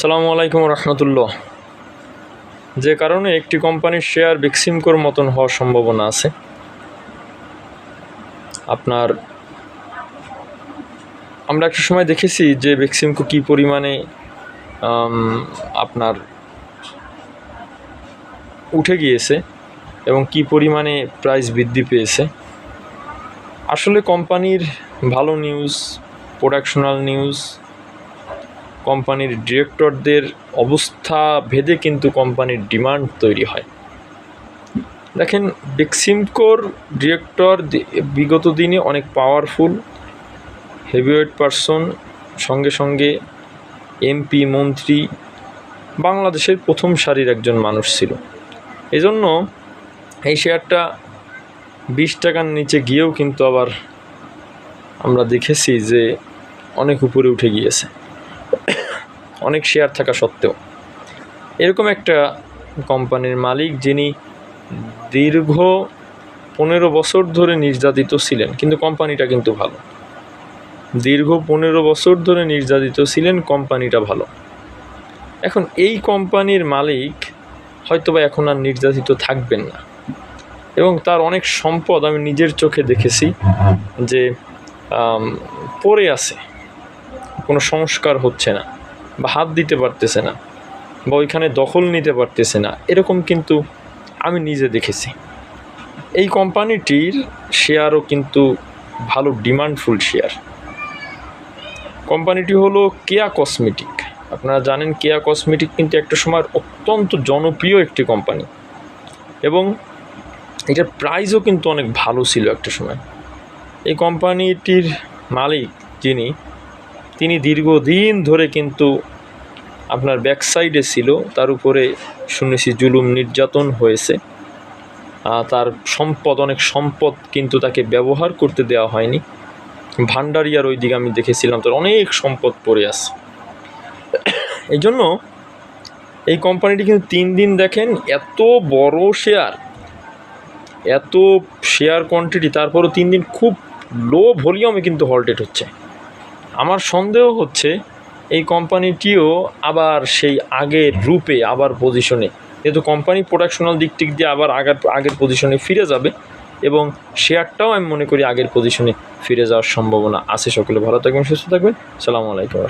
সালামু আলাইকুম রহমতুল্লাহ। যে কারণে একটি কোম্পানির শেয়ার বেক্সিমকোর মতন হওয়ার সম্ভাবনা আছে। আপনার, আমরা একটা সময় দেখেছি যে বেক্সিমকো কী পরিমাণে আপনার উঠে গিয়েছে এবং কী পরিমাণে প্রাইস বৃদ্ধি পেয়েছে। আসলে কোম্পানির ভালো নিউজ প্রোডাকশনাল নিউজ কোম্পানির ডিরেক্টরদের অবস্থা ভেদে কিন্তু কোম্পানির ডিমান্ড তৈরি হয়। দেখেন বেক্সিমকোর ডিরেক্টর বিগত দিনে অনেক পাওয়ারফুল হেভিওয়েট পারসন সঙ্গে সঙ্গে এমপি মন্ত্রী, বাংলাদেশের প্রথম সারির একজন মানুষ ছিল। এজন্য এই শেয়ারটা বিশ টাকার নিচে গিয়েও কিন্তু আবার আমরা দেখেছি যে অনেক উপরে উঠে গিয়েছে। অনেক শেয়ার থাকা সত্ত্বেও। এরকম একটা কোম্পানির মালিক যিনি দীর্ঘ পনেরো বছর ধরে নির্যাতিত ছিলেন, কিন্তু কোম্পানিটা কিন্তু ভালো। দীর্ঘ পনেরো বছর ধরে নির্যাতিত ছিলেন কোম্পানিটা ভালো। এখন এই কোম্পানির মালিক হয়তোবা এখন আর নির্যাতিত থাকবেন না। এবং তার অনেক সম্পদ আমি নিজের চোখে দেখেছি যে পড়ে আছে। কোনো সংস্কার হচ্ছে না। বা হাত দিতে পারতেছে না বা ওইখানে দখল নিতে পারতেছে না, এরকম কিন্তু আমি নিজে দেখেছি। এই কোম্পানিটির শেয়ারও কিন্তু ভালো ডিমান্ডফুল শেয়ার। কোম্পানিটি হলো কেয়া কসমেটিক। আপনারা জানেন কেয়া কসমেটিক কিন্তু একটা সময় অত্যন্ত জনপ্রিয় একটি কোম্পানি। এবং এটার প্রাইসও কিন্তু অনেক ভালো ছিল একটা সময়। এই কোম্পানিটির মালিক যিনি তিনি দীর্ঘদিন ধরে কিন্তু আপনার ব্যাক সাইডে ছিল, তার উপরে শুনেছি জুলুম নির্যাতন হয়েছে। তার সম্পদ, অনেক সম্পদ কিন্তু তাকে ব্যবহার করতে দেওয়া হয়নি। ভান্ডারিয়ার ওই দিকে আমি দেখেছিলাম, তার অনেক সম্পদ পড়ে আছে। এই জন্য এই কোম্পানিটি কিন্তু তিন দিন দেখেন, এত বড় শেয়ার এত শেয়ার কোয়ান্টিটি তারপরও তিন দিন খুব লো ভলিউমে কিন্তু হল্টেড হচ্ছে। আমার সন্দেহ হচ্ছে এই কোম্পানিটিও আবার সেই আগের রূপে আবার পজিশনে যেহেতু কোম্পানি প্রোডাকশনাল দিক টিক দিয়ে আবার আগের আগের পজিশনে ফিরে যাবে এবং শেয়ারটাও আমি মনে করি আগের পজিশনে ফিরে যাওয়ার সম্ভাবনা আছে। সকলে ভালো থাকবেন, সুস্থ থাকবেন। সালামু আলাইকুম।